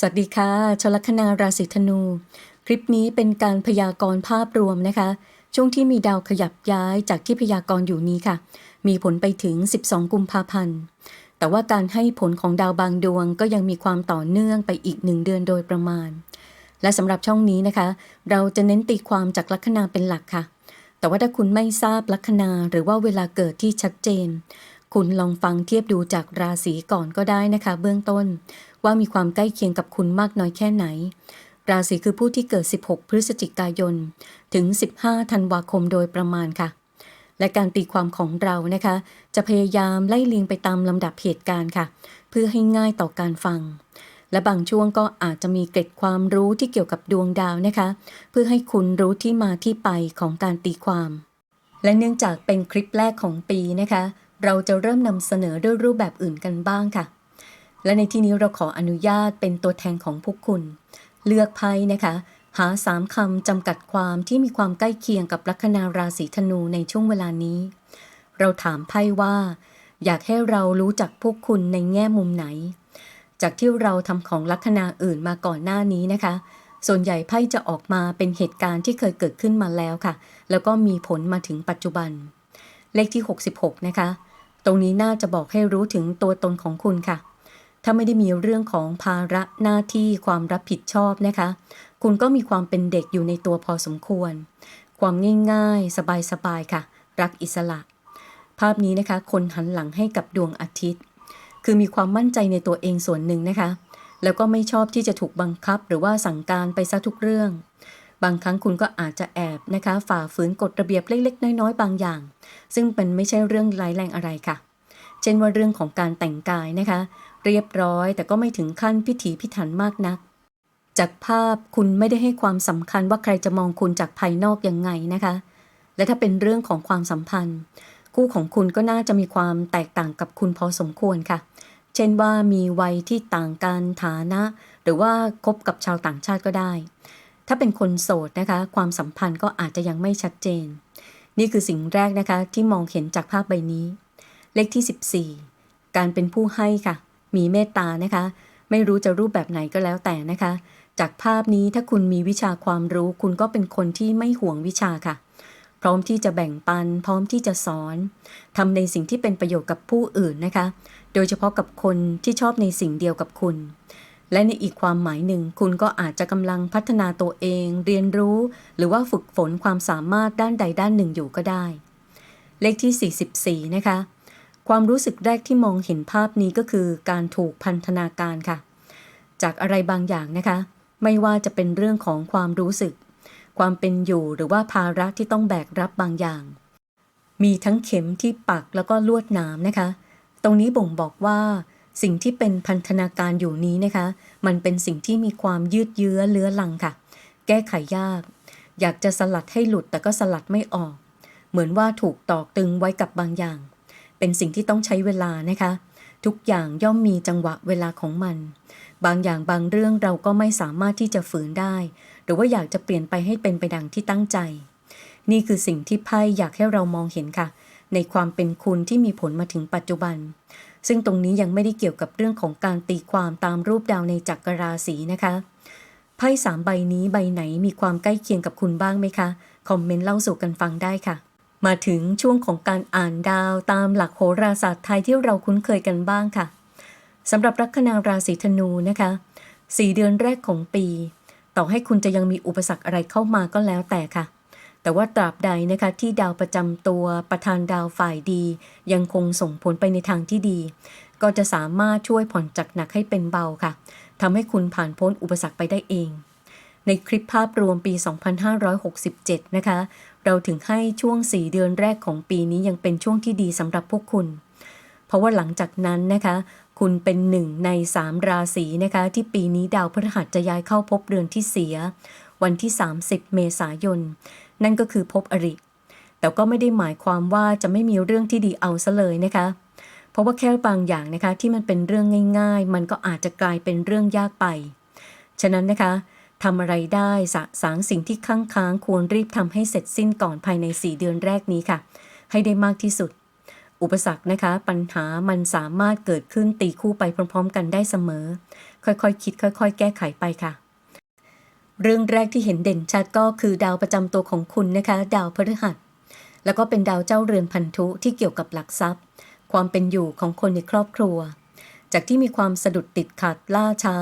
สวัสดีค่ะ ชลคนาราศีธนู คลิปนี้เป็นการพยากรณ์ภาพรวมนะคะ ช่วงที่มีดาวขยับย้ายจากที่พยากรณ์อยู่นี้ค่ะ มีผลไปถึง 12 กุมภาพันธ์ แต่ว่าการให้ผลของดาวบางดวงก็ยังมีความต่อเนื่องไปอีกหนึ่งเดือนโดยประมาณ และสำหรับช่องนี้นะคะ เราจะเน้นตีความจากลัคนาเป็นหลักค่ะ แต่ว่าถ้าคุณไม่ทราบลัคนาหรือว่าเวลาเกิดที่ชัดเจน คุณลองฟังเทียบดูจากราศีก่อนก็ได้นะคะ เบื้องต้น ว่ามีความใกล้เคียงกับคุณมากน้อยแค่ไหน ราศีคือผู้ที่เกิด 16 พฤศจิกายน ถึง 15 ธันวาคมโดยประมาณค่ะ และการตีความของเรานะคะ จะพยายามไล่เลียงไปตามลำดับเหตุการณ์ค่ะ เพื่อให้ง่ายต่อการฟัง และบางช่วงก็อาจจะมีเกร็ดความรู้ที่เกี่ยวกับดวงดาวนะคะ เพื่อให้คุณรู้ที่มาที่ไปของการตีความ และเนื่องจากเป็นคลิปแรกของปีนะคะ เราจะเริ่มนำเสนอด้วยรูปแบบอื่นกันบ้างค่ะ และในที่นี้เราขออนุญาตเป็นตัวแทนของพวกคุณ เลือกไพ่นะคะ หาสามคำจำกัดความที่มีความใกล้เคียงกับลัคนาราศีธนูในช่วงเวลานี้ เราถามไพ่ว่า อยากให้เรารู้จักพวกคุณในแง่มุมไหน จากที่เราทำของลัคนาอื่นมาก่อนหน้านี้นะคะส่วนใหญ่ไพ่จะออกมาเป็นเหตุการณ์ที่เคยเกิดขึ้นมาแล้วค่ะ แล้วก็มีผลมาถึงปัจจุบัน เลขที่ 66 นะคะ ตรงนี้น่าจะบอกให้รู้ถึงตัวตนของคุณค่ะ ถ้าไม่ได้มีเรื่องของภาระหน้าที่ความรับผิดชอบนะคะ คุณก็มีความเป็นเด็กอยู่ในตัวพอสมควร ความง่ายๆ สบายๆค่ะ รักอิสระ ภาพนี้นะคะ คนหันหลังให้กับดวงอาทิตย์ คือมีความมั่นใจในตัวเองส่วนหนึ่งนะคะ แล้วก็ไม่ชอบที่จะถูกบังคับหรือว่าสั่งการไปซะทุกเรื่อง บางครั้งคุณก็อาจจะแอบนะคะ ฝ่าฝืนกฎระเบียบเล็ก ๆ น้อย ๆ บางอย่าง ซึ่งเป็นไม่ใช่เรื่องร้ายแรงอะไรค่ะ เช่นว่าเรื่องของการแต่งกายนะคะ เรียบร้อยแต่ก็ไม่ถึงขั้นพิถีพิถันมากนัก จากภาพคุณไม่ได้ให้ความสำคัญว่าใครจะมองคุณจากภายนอกยังไงนะคะ และถ้าเป็นเรื่องของความสัมพันธ์ คู่ของคุณก็น่าจะมีความแตกต่างกับคุณพอสมควรค่ะ เช่นว่ามีวัยที่ต่างกันฐานะ หรือว่าคบกับชาวต่างชาติก็ได้ ถ้าเป็นคนโสดนะคะ ความสัมพันธ์ก็อาจจะยังไม่ชัดเจน นี่คือสิ่งแรกนะคะที่มองเห็นจากภาพใบนี้ เลขที่ 14 การเป็นผู้ให้ค่ะ มีเมตตานะคะ ไม่รู้จะรูปแบบไหนก็แล้วแต่นะคะ จากภาพนี้ถ้าคุณมีวิชาความรู้คุณก็เป็นคนที่ไม่ห่วงวิชาค่ะ พร้อมที่จะแบ่งปัน พร้อมที่จะสอนทำในสิ่งที่เป็นประโยชน์กับผู้อื่นนะคะ โดยเฉพาะกับคนที่ชอบในสิ่งเดียวกับคุณ และในอีกความหมายหนึ่ง คุณก็อาจจะกำลังพัฒนาตัวเอง เรียนรู้ หรือว่าฝึกฝนความสามารถด้านใดด้านหนึ่งอยู่ก็ได้ เลขที่ 44 นะคะ ความรู้สึกแรกที่มองเห็นภาพนี้ก็คือการถูกพันธนาการค่ะ จากอะไรบางอย่างนะคะ ไม่ว่าจะเป็นเรื่องของความรู้สึก ความเป็นอยู่หรือว่าภาระที่ต้องแบกรับบางอย่าง มีทั้งเข็มที่ปักแล้วก็ลวดหนามนะคะ ตรงนี้บ่งบอกว่า สิ่งที่เป็นพันธนาการอยู่นี้นะคะ มันเป็นสิ่งที่มีความยืดเยื้อเลื้อลังค่ะ แก้ไขยาก อยากจะสลัดให้หลุดแต่ก็สลัดไม่ออก เหมือนว่าถูกตอกตึงไว้กับบางอย่าง เป็นสิ่งที่ต้องใช้เวลานะคะ ทุกอย่างย่อมมีจังหวะเวลาของมัน บางอย่างบางเรื่องเราก็ไม่สามารถที่จะฝืนได้ หรือว่าอยากจะเปลี่ยนไปให้เป็นไปดังที่ตั้งใจ นี่คือสิ่งที่ไพ่อยากให้เรามองเห็นค่ะ ในความเป็นคุณที่มีผลมาถึงปัจจุบัน ซึ่งตรงนี้ยังไม่ได้เกี่ยวกับเรื่องของการตีความตามรูปดาวในจักรราศีนะคะไพ่สามใบนี้ใบไหนมีความใกล้เคียงกับคุณบ้างไหมคะ คอมเมนต์เล่าสู่กันฟังได้ค่ะ มาถึงช่วงของการอ่านดาวตามหลักโหราศาสตร์ไทยที่เราคุ้นเคยกันบ้างค่ะสำหรับลัคนาราศีธนูนะคะสี่เดือนแรกของปี ต่อให้คุณจะยังมีอุปสรรคอะไรเข้ามาก็แล้วแต่ค่ะ แต่ว่าตราบใดนะคะที่ดาวประจำตัวประธานดาวฝ่ายดี ยังคงส่งผลไปในทางที่ดี ก็จะสามารถช่วยผ่อนจากหนักให้เป็นเบาค่ะทำให้คุณผ่านพ้นอุปสรรคไปได้เอง ในคลิปภาพรวมปี 2567 นะคะ เราถึงให้ช่วง 4 เดือนแรกของปีนี้ยังเป็นช่วงที่ดีสำหรับพวกคุณ เพราะว่าหลังจากนั้นนะคะ คุณเป็นหนึ่งใน 3 ราศีนะคะ ที่ปีนี้ดาวพฤหัสจะย้ายเข้าภพเรือนที่เสีย วันที่ 30 เมษายน นั่นก็คือภพอริ แต่ก็ไม่ได้หมายความว่าจะไม่มีเรื่องที่ดีเอาซะเลยนะคะ เพราะว่าแค่บางอย่างนะคะที่มันเป็นเรื่องง่าย ๆ มันก็อาจจะกลายเป็นเรื่องยากไป ฉะนั้นนะคะทำอะไรได้สะสางสิ่งที่ค้างค้างควรรีบทำให้เสร็จสิ้นก่อนภายใน 4 เดือนแรกนี้ค่ะ ให้ได้มากที่สุด อุปสรรคนะคะ ปัญหามันสามารถเกิดขึ้นตีคู่ไปพร้อม ๆ กันได้เสมอ ค่อยๆคิด ค่อย ๆ แก้ไขไปค่ะ เรื่องแรกที่เห็นเด่นชัดก็คือดาวประจำตัวของคุณนะคะ ดาวพฤหัส แล้วก็เป็นดาวเจ้าเรือนพันธุที่เกี่ยวกับหลักทรัพย์ ความเป็นอยู่ของคนในครอบครัว จากที่มีความสะดุดติดขัดล่าช้า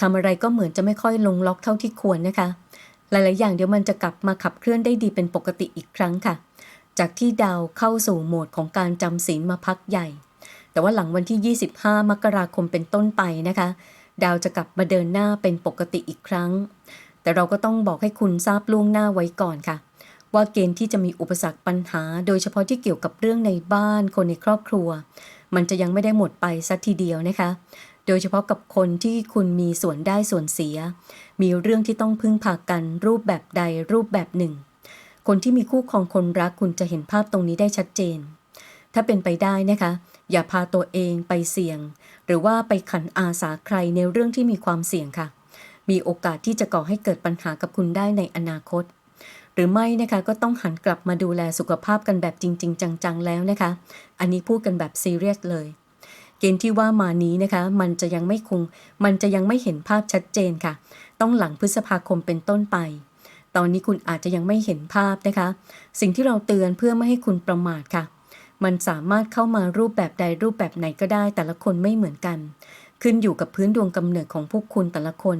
ทำอะไรก็เหมือนจะไม่ค่อยลงล็อกเท่าที่ควรนะคะ หลาย ๆ อย่างเดี๋ยวมันจะกลับมาขับเคลื่อนได้ดีเป็นปกติอีกครั้งค่ะ จากที่ดาวเข้าสู่โหมดของการจำศีลมาพักใหญ่ แต่ว่าหลังวันที่ 25 มกราคมเป็นต้นไปนะคะ ดาวจะกลับมาเดินหน้าเป็นปกติอีกครั้ง แต่เราก็ต้องบอกให้คุณทราบล่วงหน้าไว้ก่อนค่ะ ว่าเกณฑ์ที่จะมีอุปสรรคปัญหา โดยเฉพาะที่เกี่ยวกับเรื่องในบ้านคนในครอบครัว มันจะยังไม่ได้หมดไปสัทีเดียวนะคะ โดยเฉพาะกับคนที่คุณมีส่วนได้ส่วนเสีย มีเรื่องที่ต้องพึ่งพากันรูปแบบใดรูปแบบหนึ่ง คนที่มีคู่ครองคนรักคุณจะเห็นภาพตรงนี้ได้ชัดเจน ถ้าเป็นไปได้นะคะ อย่าพาตัวเองไปเสี่ยง หรือว่าไปขันอาสาใครในเรื่องที่มีความเสี่ยงค่ะ มีโอกาสที่จะก่อให้เกิดปัญหากับคุณได้ในอนาคต หรือไม่นะคะก็ต้องหันกลับมาดูแลสุขภาพกันแบบจริง ๆ จังๆ แล้วนะคะ อันนี้พูดกันแบบซีเรียสเลยเกณฑ์ที่ว่ามานี้นะคะ มันจะยังไม่คง มันจะยังไม่เห็นภาพชัดเจนค่ะ ต้องหลังพฤษภาคมเป็นต้นไป ตอนนี้คุณอาจจะยังไม่เห็นภาพนะคะ สิ่งที่เราเตือนเพื่อไม่ให้คุณประมาทค่ะ มันสามารถเข้ามารูปแบบใดรูปแบบไหนก็ได้ แต่ละคนไม่เหมือนกัน ขึ้นอยู่กับพื้นดวงกำเนิดของพวกคุณแต่ละคน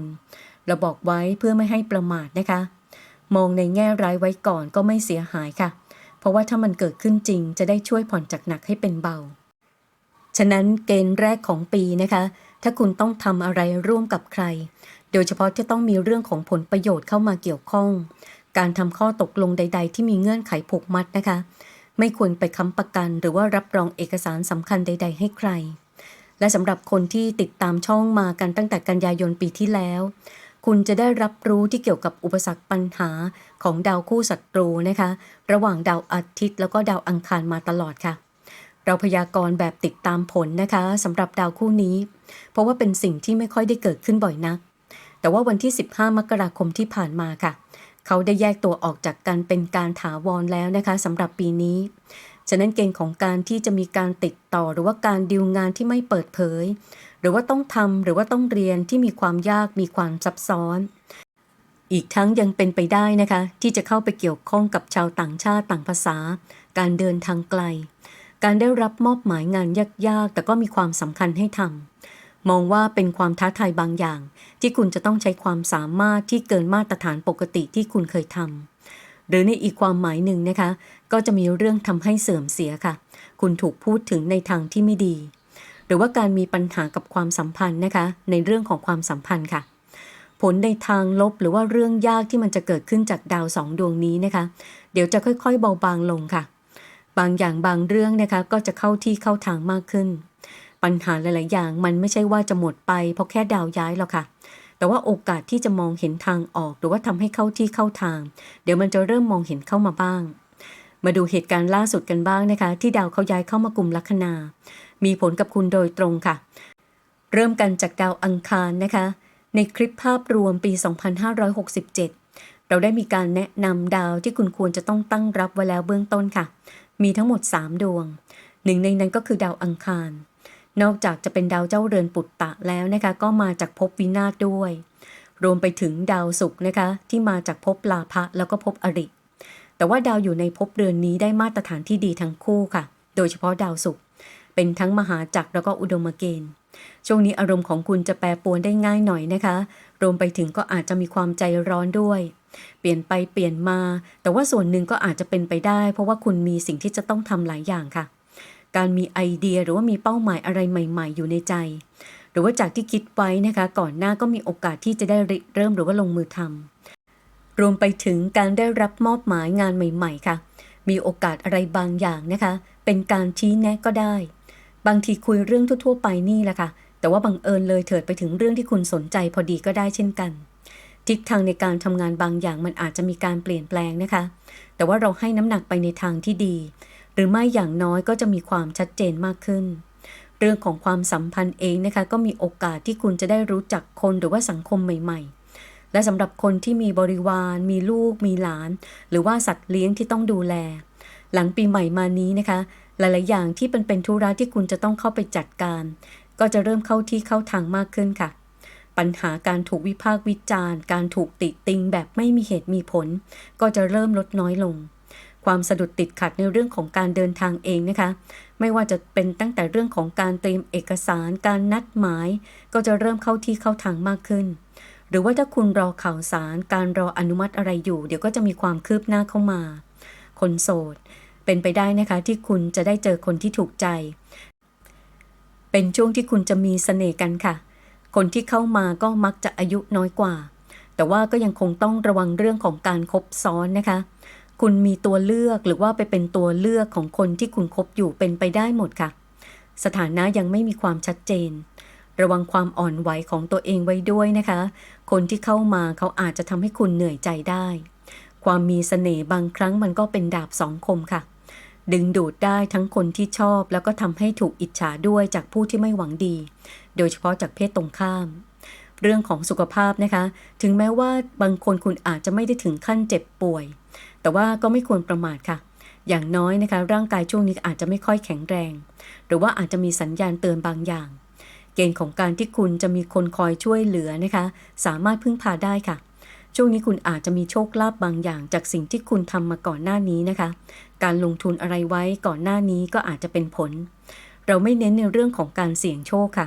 เราบอกไว้เพื่อไม่ให้ประมาทนะคะ มองในแง่ร้ายไว้ก่อนก็ไม่เสียหายค่ะ เพราะว่าถ้ามันเกิดขึ้นจริงจะได้ช่วยผ่อนจากหนักให้เป็นเบา ฉะนั้นเกณฑ์แรกของปีนะคะ ถ้าคุณต้องทำอะไรร่วมกับใคร โดยเฉพาะที่ต้องมีเรื่องของผลประโยชน์เข้ามาเกี่ยวข้อง การทำข้อตกลงใด ๆ ที่มีเงื่อนไขผูกมัดนะคะ ไม่ควรไปค้ำประกัน หรือว่ารับรองเอกสารสำคัญใด ๆ ให้ใคร และสำหรับคนที่ติดตามช่องมากันตั้งแต่กันยายนปีที่แล้ว คุณจะได้รับรู้ที่เกี่ยวกับอุปสรรคปัญหาของดาวคู่ศัตรูนะคะ ระหว่างดาวอาทิตย์ แล้วก็ดาวอังคารมาตลอดค่ะ เราพยากรณ์แบบติดตามผลนะคะสำหรับดาวคู่นี้ เพราะว่าเป็นสิ่งที่ไม่ค่อยได้เกิดขึ้นบ่อยนัก แต่ว่าวันที่ 15 มกราคมที่ผ่านมาค่ะ เขาได้แยกตัวออกจากกันเป็นการถาวรแล้วนะคะสำหรับปีนี้ ฉะนั้นเกณฑ์ของการที่จะมีการติดต่อหรือว่าการดิวงานที่ไม่เปิดเผย หรือว่าต้องทำหรือว่าต้องเรียนที่มีความยากมีความซับซ้อน อีกทั้งยังเป็นไปได้นะคะ ที่จะเข้าไปเกี่ยวข้องกับชาวต่างชาติต่างภาษา การเดินทางไกล การได้รับมอบหมายงานยากๆ แต่ก็มีความสำคัญให้ทำมองว่าเป็นความท้าทายบางอย่าง ที่คุณจะต้องใช้ความสามารถที่เกินมาตรฐานปกติที่คุณเคยทำ หรือในอีกความหมายหนึ่งนะคะ ก็จะมีเรื่องทำให้เสื่อมเสียค่ะ คุณถูกพูดถึงในทางที่ไม่ดี หรือว่าการมีปัญหากับความสัมพันธ์นะคะ ในเรื่องของความสัมพันธ์ค่ะ ผลในทางลบหรือว่าเรื่องยากที่มันจะเกิดขึ้นจากดาวสองดวงนี้นะคะ เดี๋ยวจะค่อยๆเบาบางลงค่ะ บางอย่างบางเรื่องนะคะก็จะเข้าที่เข้าทางมากขึ้น ปัญหาหลาย ๆ อย่างมันไม่ใช่ว่าจะหมดไปเพราะแค่ดาวย้ายหรอกค่ะ แต่ว่าโอกาสที่จะมองเห็นทางออก หรือว่าทำให้เข้าที่เข้าทาง เดี๋ยวมันจะเริ่มมองเห็นเข้ามาบ้าง มาดูเหตุการณ์ล่าสุดกันบ้างนะคะ ที่ดาวเขาย้ายเข้ามากลุ่มลัคนา มีผลกับคุณโดยตรงค่ะ เริ่มกันจากดาวอังคารนะคะ ในคลิปภาพรวมปี 2567 เราได้มีการแนะนำดาวที่คุณควรจะต้องตั้งรับไว้แล้วเบื้องต้นค่ะ มีทั้งหมด 3 ดวง หนึ่งในนั้นก็คือดาวอังคาร นอกจากจะเป็นดาวเจ้าเรือนปุตตะแล้วนะคะก็มาจากภพวินาศด้วย รวมไปถึงดาวศุกร์นะคะที่มาจากภพลาภะแล้วก็ภพอริ แต่ว่าดาวอยู่ในภพเรือนนี้ได้มาตรฐานที่ดีทั้งคู่ค่ะ โดยเฉพาะดาวศุกร์เป็นทั้งมหาจักรแล้วก็อุดมเกณฑ์ ช่วงนี้อารมณ์ของคุณจะแปรปรวนได้ง่ายหน่อยนะคะ รวมไปถึงก็อาจจะมีความใจร้อนด้วย เปลี่ยนไปเปลี่ยนมา แต่ว่าส่วนหนึ่งก็อาจจะเป็นไปได้ เพราะว่าคุณมีสิ่งที่จะต้องทำหลายอย่างค่ะ การมีไอเดียหรือว่ามีเป้าหมายอะไรใหม่ ๆ อยู่ในใจ หรือว่าจากที่คิดไว้นะคะ ก่อนหน้าก็มีโอกาสที่จะได้เริ่มหรือว่าลงมือทำรวมไปถึงการได้รับมอบหมายงานใหม่ ๆ ค่ะ มีโอกาสอะไรบางอย่างนะคะ เป็นการชี้แนะก็ได้ บางทีคุยเรื่องทั่ว ๆ ไปนี่แหละค่ะ แต่ว่าบังเอิญเลยเถิดไปถึงเรื่องที่คุณสนใจพอดีก็ได้เช่นกันทิศทางในการทำงานบางอย่างมันอาจจะมีการเปลี่ยนแปลงนะคะ แต่ว่าเราให้น้ำหนักไปในทางที่ดี หรือไม่อย่างน้อยก็จะมีความชัดเจนมากขึ้น เรื่องของความสัมพันธ์เองนะคะ ก็มีโอกาสที่คุณจะได้รู้จักคนหรือว่าสังคมใหม่ๆ และสำหรับคนที่มีบริวาร มีลูก มีหลาน หรือว่าสัตว์เลี้ยงที่ต้องดูแล หลังปีใหม่มานี้นะคะ หลายๆอย่างที่เป็นเป็นธุระที่คุณจะต้องเข้าไปจัดการ ก็จะเริ่มเข้าที่เข้าทางมากขึ้นค่ะปัญหาการถูกวิพากษ์วิจารณ์ การถูกติติงแบบไม่มีเหตุมีผล ก็จะเริ่มลดน้อยลง ความสะดุดติดขัดในเรื่องของการเดินทางเองนะคะ ไม่ว่าจะเป็นตั้งแต่เรื่องของการเตรียมเอกสาร การนัดหมาย ก็จะเริ่มเข้าที่เข้าทางมากขึ้น หรือว่าถ้าคุณรอข่าวสาร การรออนุมัติอะไรอยู่ เดี๋ยวก็จะมีความคืบหน้าเข้ามา คนโสด เป็นไปได้นะคะที่คุณจะได้เจอคนที่ถูกใจ เป็นช่วงที่คุณจะมีเสน่ห์กันค่ะ คนที่เข้ามาก็มักจะอายุน้อยกว่า แต่ว่าก็ยังคงต้องระวังเรื่องของการคบซ้อนนะคะ คุณมีตัวเลือกหรือว่าไปเป็นตัวเลือกของคนที่คุณคบอยู่เป็นไปได้หมดค่ะ สถานะยังไม่มีความชัดเจน ระวังความอ่อนไหวของตัวเองไว้ด้วยนะคะ คนที่เข้ามาเขาอาจจะทำให้คุณเหนื่อยใจได้ ความมีเสน่ห์บางครั้งมันก็เป็นดาบสองคมค่ะ ดึงดูดได้ทั้งคนที่ชอบ แล้วก็ทำให้ถูกอิจฉาด้วยจากผู้ที่ไม่หวังดี โดยเฉพาะจากเพศตรงข้ามเรื่องของสุขภาพนะคะ ถึงแม้ว่าบางคนคุณอาจจะไม่ได้ถึงขั้นเจ็บป่วย แต่ว่าก็ไม่ควรประมาทค่ะ อย่างน้อยนะคะ ร่างกายช่วงนี้อาจจะไม่ค่อยแข็งแรง หรือว่าอาจจะมีสัญญาณเตือนบางอย่าง เกณฑ์ของการที่คุณจะมีคนคอยช่วยเหลือนะคะ สามารถพึ่งพาได้ค่ะ ช่วงนี้คุณอาจจะมีโชคลาภบางอย่าง จากสิ่งที่คุณทำมาก่อนหน้านี้นะคะ การลงทุนอะไรไว้ก่อนหน้านี้ก็อาจจะเป็นผล เราไม่เน้นในเรื่องของการเสี่ยงโชคค่ะ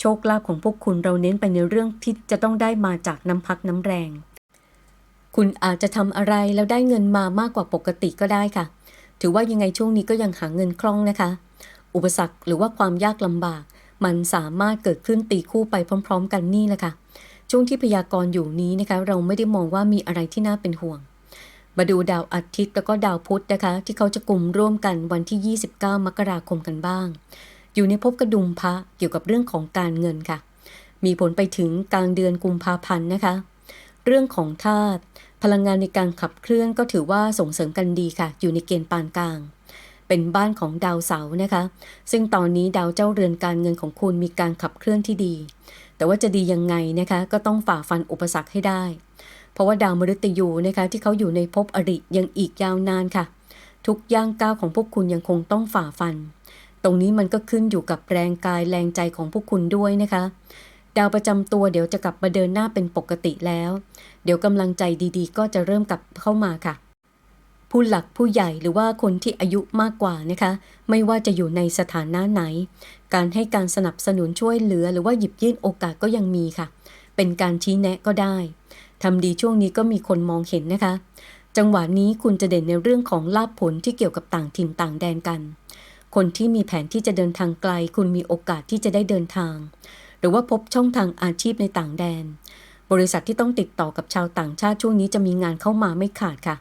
โชคลาภของพวกคุณเราเน้นไปในเรื่องที่จะต้องได้มาจากน้ำพักน้ำแรง คุณอาจจะทำอะไรแล้วได้เงินมามากกว่าปกติก็ได้ค่ะ ถือว่ายังไงช่วงนี้ก็ยังหาเงินคล่องนะคะ อุปสรรคหรือว่าความยากลำบาก มันสามารถเกิดขึ้นตีคู่ไปพร้อม ๆ กันนี่แหละค่ะ ช่วงที่พยากรณ์อยู่นี้นะคะ เราไม่ได้มองว่ามีอะไรที่น่าเป็นห่วง มาดูดาวอาทิตย์แล้วก็ดาวพุธนะคะ ที่เขาจะกลุ่มร่วมกันวันที่ 29 มกราคมกันบ้าง อยู่ในภพกระดุมพระเกี่ยวกับเรื่องของการเงินค่ะ มีผลไปถึงกลางเดือนกุมภาพันธ์นะคะ เรื่องของธาตุ พลังงานในการขับเคลื่อนก็ถือว่าส่งเสริมกันดีค่ะ อยู่ในเกณฑ์ปานกลาง เป็นบ้านของดาวเสาร์นะคะ ซึ่งตอนนี้ดาวเจ้าเรือนการเงินของคุณมีการขับเคลื่อนที่ดี แต่ว่าจะดียังไงนะคะ ก็ต้องฝ่าฟันอุปสรรคให้ได้ เพราะว่าดาวมฤตยูนะคะ ที่เขาอยู่ในภพอริยังอีกยาวนานค่ะ ทุกย่างก้าวของพวกคุณยังคงต้องฝ่าฟัน ตรงนี้มันก็ขึ้นอยู่กับแรงกายแรงใจของพวกคุณด้วยนะคะ ดาวประจำตัวเดี๋ยวจะกลับมาเดินหน้าเป็นปกติแล้ว เดี๋ยวกำลังใจดีๆ ก็จะเริ่มกลับเข้ามาค่ะ ผู้หลักผู้ใหญ่หรือว่าคนที่อายุมากกว่านะคะ ไม่ว่าจะอยู่ในสถานะไหน การให้การสนับสนุนช่วยเหลือ หรือว่าหยิบยื่นโอกาสก็ยังมีค่ะ เป็นการชี้แนะก็ได้ทำดีช่วงนี้ก็มีคนมองเห็นนะคะ จังหวะนี้คุณจะเด่นในเรื่องของลาภผลที่เกี่ยวกับต่างถิ่นต่างแดนกัน คนที่มีแผนที่จะเดินทางไกล คุณมีโอกาสที่จะได้เดินทาง รือว่าพบช่องทางอาชีพในต่างแดน บริษัทที่ต้องติดต่อกับชาวต่างชาติช่วงนี้จะมีงานเข้ามาไม่ขาดค่ะ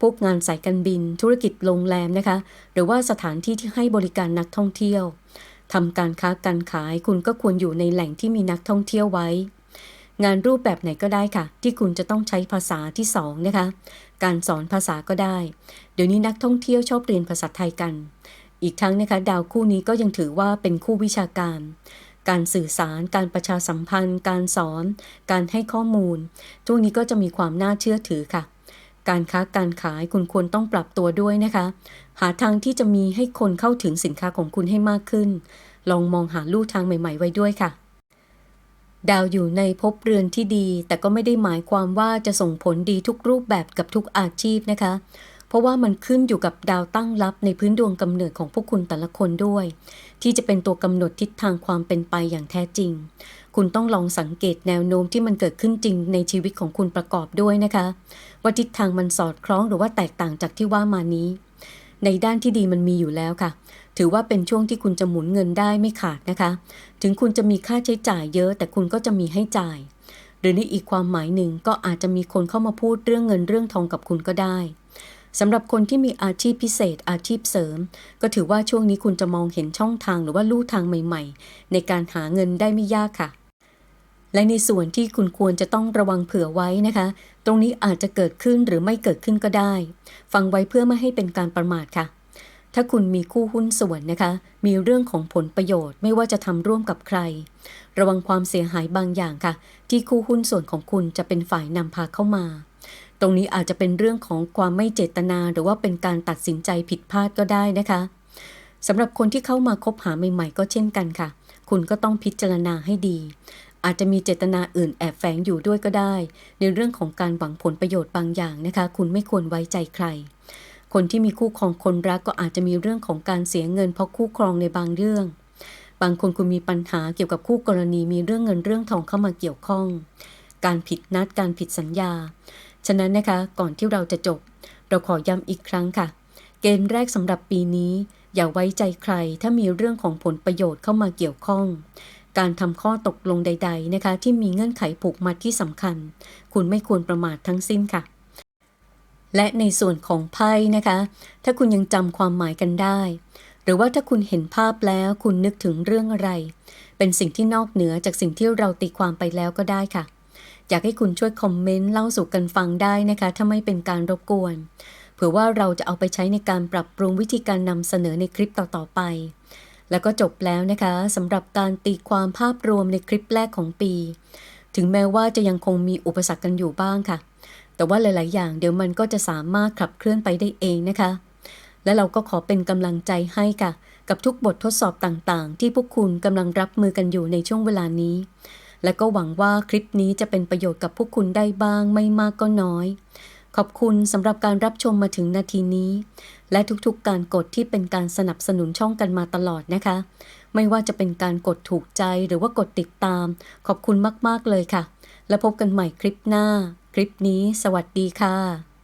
พวกงานสายการบิน ธุรกิจโรงแรมนะคะ หรือว่าสถานที่ที่ให้บริการนักท่องเที่ยวทำการค้าการขายคุณก็ควรอยู่ในแหล่งที่มีนักท่องเที่ยวไว้ งานรูปแบบไหนก็ได้ค่ะ ที่คุณจะต้องใช้ภาษาที่สองนะคะ การสอนภาษาก็ได้ เดี๋ยวนี้นักท่องเที่ยวชอบเรียนภาษาไทยกัน อีกทั้งนะคะ ดาวคู่นี้ก็ยังถือว่าเป็นคู่วิชาการ การสื่อสาร การประชาสัมพันธ์ การสอน การให้ข้อมูลช่วงนี้ก็จะมีความน่าเชื่อถือค่ะ การค้าการขายคุณควรต้องปรับตัวด้วยนะคะ หาทางที่จะมีให้คนเข้าถึงสินค้าของคุณให้มากขึ้น ลองมองหาลู่ทางใหม่ ๆ ไว้ด้วยค่ะดาวอยู่ในภพเรือนที่ดี แต่ก็ไม่ได้หมายความว่าจะส่งผลดีทุกรูปแบบกับทุกอาชีพนะคะ เพราะว่ามันขึ้นอยู่กับดาวตั้งรับในพื้นดวงกำเนิดของพวกคุณแต่ละคนด้วย ที่จะเป็นตัวกำหนดทิศทางความเป็นไปอย่างแท้จริง คุณต้องลองสังเกตแนวโน้มที่มันเกิดขึ้นจริงในชีวิตของคุณประกอบด้วยนะคะว่าทิศทางมันสอดคล้องหรือว่าแตกต่างจากที่ว่ามานี้ ในด้านที่ดีมันมีอยู่แล้วค่ะ ถือว่าเป็นช่วงที่คุณจะหมุนเงินได้ไม่ขาดนะคะ ถึงคุณจะมีค่าใช้จ่ายเยอะ แต่คุณก็จะมีให้จ่ายหรือในอีกความหมายหนึ่งก็อาจจะมีคนเข้ามาพูดเรื่องเงินเรื่องทองกับคุณก็ได้ สำหรับคนที่มีอาชีพพิเศษอาชีพเสริม ก็ถือว่าช่วงนี้คุณจะมองเห็นช่องทางหรือว่าลู่ทางใหม่ ๆ ในการหาเงินได้ไม่ยากค่ะ และในส่วนที่คุณควรจะต้องระวังเผื่อไว้นะคะ ตรงนี้อาจจะเกิดขึ้นหรือไม่เกิดขึ้นก็ได้ ฟังไว้เพื่อไม่ให้เป็นการประมาทค่ะ ถ้าคุณมีคู่หุ้นส่วนนะคะ มีเรื่องของผลประโยชน์ไม่ว่าจะทำร่วมกับใคร ระวังความเสียหายบางอย่างค่ะ ที่คู่หุ้นส่วนของคุณจะเป็นฝ่ายนำพาเข้ามา ตรงนี้อาจจะเป็นเรื่องของความไม่เจตนา หรือว่าเป็นการตัดสินใจผิดพลาดก็ได้นะคะสำหรับคนที่เข้ามาคบหาใหม่ ๆ ก็เช่นกันค่ะ คุณก็ต้องพิจารณาให้ดี อาจจะมีเจตนาอื่นแอบแฝงอยู่ด้วยก็ได้ ในเรื่องของการหวังผลประโยชน์บางอย่างนะคะ คุณไม่ควรไว้ใจใคร คนที่มีคู่ครองคนรักก็อาจจะมีเรื่องของการเสียเงินเพราะคู่ครองในบางเรื่อง บางคนคุณมีปัญหาเกี่ยวกับคู่กรณีมีเรื่องเงินเรื่องทองเข้ามาเกี่ยวข้อง การผิดนัดการผิดสัญญา ฉะนั้นนะคะก่อนที่เราจะจบ เราขอย้ำอีกครั้งค่ะ เกณฑ์แรกสำหรับปีนี้ อย่าไว้ใจใครถ้ามีเรื่องของผลประโยชน์เข้ามาเกี่ยวข้อง การทำข้อตกลงใด ๆนะคะ ที่มีเงื่อนไขผูกมัดที่สำคัญ คุณไม่ควรประมาททั้งสิ้นค่ะและในส่วนของไพ่นะคะ ถ้าคุณยังจำความหมายกันได้ หรือว่าถ้าคุณเห็นภาพแล้วคุณนึกถึงเรื่องอะไร เป็นสิ่งที่นอกเหนือจากสิ่งที่เราตีความไปแล้วก็ได้ค่ะ อยากให้คุณช่วยคอมเมนต์เล่าสู่กันฟังได้นะคะ ถ้าไม่เป็นการรบกวนเผื่อว่าเราจะเอาไปใช้ในการปรับปรุงวิธีการนำเสนอในคลิปต่อๆไป แล้วก็จบแล้วนะคะสำหรับการตีความภาพรวมในคลิปแรกของปี ถึงแม้ว่าจะยังคงมีอุปสรรคกันอยู่บ้างค่ะ แต่ว่าหลาย ๆ อย่างเดี๋ยวมันก็จะสามารถขับเคลื่อนไปได้เองนะคะ และเราก็ขอเป็นกำลังใจให้ค่ะ กับทุกบททดสอบต่าง ๆ ที่พวกคุณกำลังรับมือกันอยู่ในช่วงเวลานี้ และก็หวังว่าคลิปนี้จะเป็นประโยชน์กับพวกคุณได้บ้างไม่มากก็น้อย ขอบคุณสำหรับการรับชมมาถึงนาทีนี้ และทุกๆการกดที่เป็นการสนับสนุนช่องกันมาตลอดนะคะ ไม่ว่าจะเป็นการกดถูกใจหรือว่ากดติดตาม ขอบคุณมากๆเลยค่ะ แล้วพบกันใหม่คลิปหน้า คลิปนี้ สวัสดีค่ะ